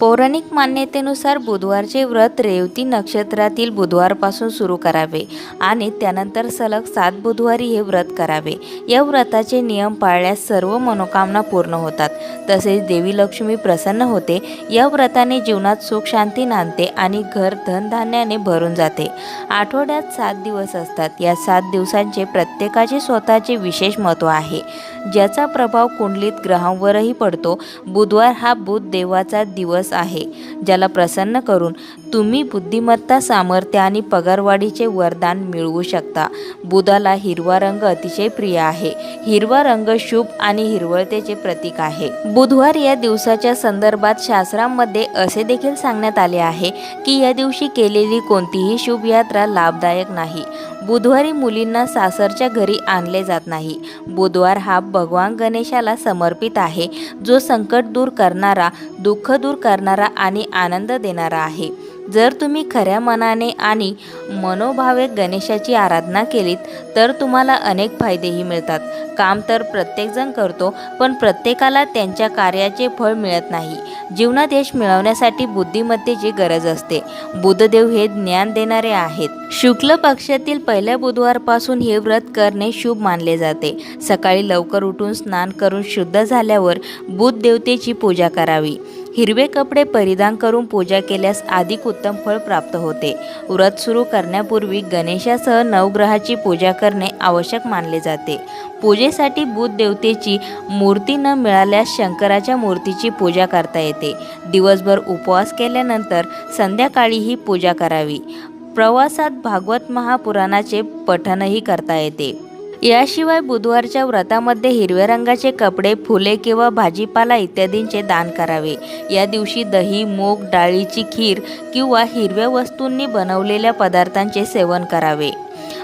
पौराणिक मान्यतेनुसार बुधवारचे व्रत रेवती नक्षत्रातील बुधवारपासून सुरू करावे आणि त्यानंतर सलग सात बुधवारी हे व्रत करावे. या व्रताचे नियम पाळल्यास सर्व मनोकामना पूर्ण होतात. तसेच देवी लक्ष्मी प्रसन्न होते. या व्रताने जीवनात सुख शांती नांदते आणि घर धनधान्याने भरून जाते. आठवड्यात सात दिवस असतात. या सात दिवसांचे प्रत्येकाचे स्वतःचे विशेष महत्त्व आहे. ज्याचा प्रभाव कुंडलीत ग्रहांवरही पडतो. बुधवार हा बुध देवाचा दिवस आहे ज्याला प्रसन्न करून तुम्ही बुद्धिमत्ता सामर्थ्य आणि पगारवाढीचे वरदान मिळवू शकता. बुधाला हिरवा रंग अतिशय प्रिय आहे. हिरवा रंग शुभ आणि हिरवळतेचे प्रतीक आहे. बुधवार या दिवसाच्या संदर्भात शास्त्रांमध्ये असे देखील सांगण्यात आले आहे की या दिवशी केलेली कोणतीही शुभ यात्रा लाभदायक नाही. बुधवारी मुलींना सासरच्या घरी आणले जात नाही. बुधवार हा भगवान गणेशाला समर्पित आहे जो संकट दूर करणारा दुःख दूर करणारा आणि आनंद देणारा आहे. जर तुम्ही खऱ्या मनाने आणि मनोभावे गणेशाची आराधना केलीत तर तुम्हाला अनेक फायदेही मिळतात. काम तर प्रत्येकजण करतो पण प्रत्येकाला त्यांच्या कार्याचे फळ मिळत नाही. जीवनात यश मिळवण्यासाठी बुद्धिमत्तेची गरज असते. बुद्धदेव हे ज्ञान देणारे आहेत. शुक्ल पक्षातील पहिल्या बुधवारपासून हे व्रत करणे शुभ मानले जाते. सकाळी लवकर उठून स्नान करून शुद्ध झाल्यावर बुध देवतेची पूजा करावी. हिरवे कपडे परिधान करून पूजा केल्यास अधिक उत्तम फळ प्राप्त होते. व्रत सुरू करण्यापूर्वी गणेशासह नवग्रहाची पूजा करणे आवश्यक मानले जाते. पूजेसाठी बुध देवतेची मूर्ती न मिळाल्यास शंकराच्या मूर्तीची पूजा करता येते. दिवसभर उपवास केल्यानंतर संध्याकाळी ही पूजा करावी. प्रवासात भागवत महापुराणाचे पठणही करता येते. याशिवाय बुधवारच्या व्रतामध्ये हिरव्या रंगाचे कपडे फुले किंवा भाजीपाला इत्यादींचे दान करावे. या दिवशी दही मूग डाळीची खीर किंवा हिरव्या वस्तूंनी बनवलेल्या पदार्थांचे सेवन करावे.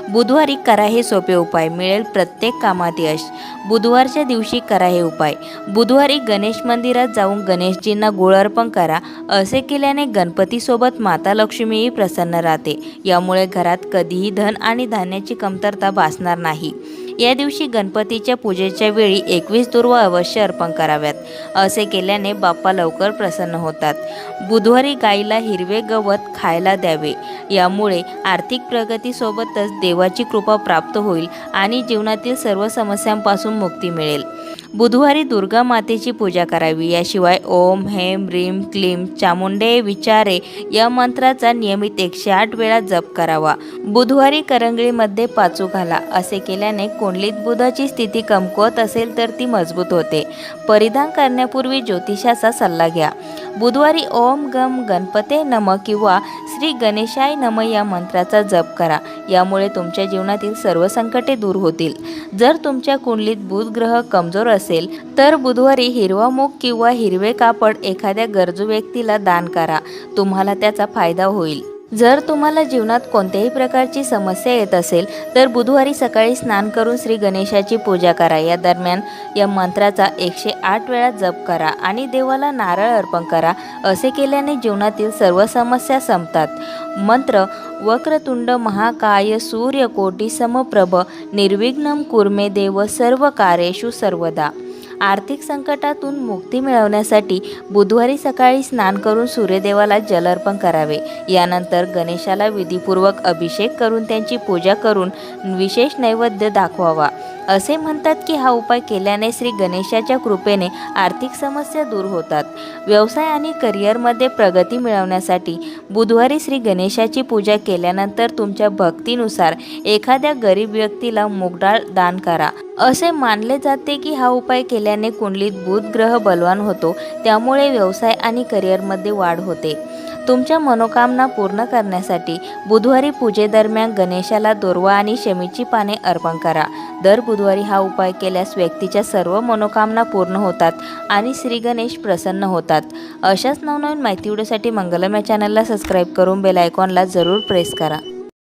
बुधवारी करा हे सोपे उपाय. मिळेल प्रत्येक कामात यश. बुधवारच्या दिवशी करा हे उपाय. बुधवारी गणेश मंदिरात जाऊन गणेशजींना गुळ अर्पण करा. असे केल्याने गणपतीसोबत माता लक्ष्मीही प्रसन्न राहते. यामुळे घरात कधीही धन आणि धान्याची कमतरता भासणार नाही. या दिवशी गणपतीच्या पूजेच्या वेळी एकवीस दुर्वा अवश्य अर्पण कराव्यात. असे केल्याने बाप्पा लवकर प्रसन्न होतात. बुधवारी गाईला हिरवे गवत खायला द्यावे. यामुळे आर्थिक प्रगतीसोबतच देवाची कृपा प्राप्त होईल आणि जीवनातील सर्व समस्यांपासून मुक्ती मिळेल. बुधवारी दुर्गा मातेची पूजा करावी. याशिवाय ओम हेम ह्रीम क्लीम चामुंडे विचारे या मंत्राचा नियमित एकशे आठ वेळा जप करावा. बुधवारी करंगळीमध्ये पाचू घाला. असे केल्याने कुंडलीत बुधाची स्थिती कमकुवत असेल तर ती मजबूत होते. परिधान करण्यापूर्वी ज्योतिषाचा सल्ला घ्या. बुधवारी ओम गम गणपते नम किंवा श्री गणेशाय नम या मंत्राचा जप करा. यामुळे तुमच्या जीवनातील सर्व संकटे दूर होतील. जर तुमच्या कुंडलीत बुध ग्रह कमजोर असेल तर बुधवारी हिरवा मूग किंवा हिरवे कापड एखाद्या गरजू व्यक्तीला दान करा. तुम्हाला त्याचा फायदा होईल. जर तुम्हाला जीवनात कोणत्याही प्रकारची समस्या येत असेल तर बुधवारी सकाळी स्नान करून श्री गणेशाची पूजा करा. या दरम्यान या मंत्राचा एकशे आठ वेळा जप करा आणि देवाला नारळ अर्पण करा. असे केल्याने जीवनातील सर्व समस्या संपतात. मंत्र वक्रतुंड महाकाय सूर्यकोटी समप्रभ निर्विघ्नम कुर्मे देव सर्व कार्येषु सर्वदा. आर्थिक संकटातून मुक्ती मिळवण्यासाठी बुधवारी सकाळी स्नान करून सूर्यदेवाला जल अर्पण करावे. यानंतर गणेशाला विधीपूर्वक अभिषेक करून त्यांची पूजा करून विशेष नैवेद्य दाखवावा. असे म्हणतात की हा उपाय केल्याने श्री गणेशाच्या कृपेने आर्थिक समस्या दूर होतात. व्यवसाय आणि करिअरमध्ये प्रगती मिळवण्यासाठी बुधवारी श्री गणेशाची पूजा केल्यानंतर तुमच्या भक्तीनुसार एखाद्या गरीब व्यक्तीला मुगडाळ दान करा. असे मानले जाते की हा उपाय केल्याने कुंडलीत बुध ग्रह बलवान होतो त्यामुळे व्यवसाय आणि करिअरमध्ये वाढ होते. तुमच्या मनोकामना पूर्ण करण्यासाठी बुधवारी पूजेदरम्यान गणेशाला दोरवा आणि शमीची पाने अर्पण करा. दर बुधवारी हा उपाय केल्यास व्यक्तीच्या सर्व मनोकामना पूर्ण होतात आणि श्री गणेश प्रसन्न होतात. अशाच नवनवीन माहिती व्हिडिओसाठी मंगलम या चॅनलला सबस्क्राईब करून बेल आयकॉनला जरूर प्रेस करा.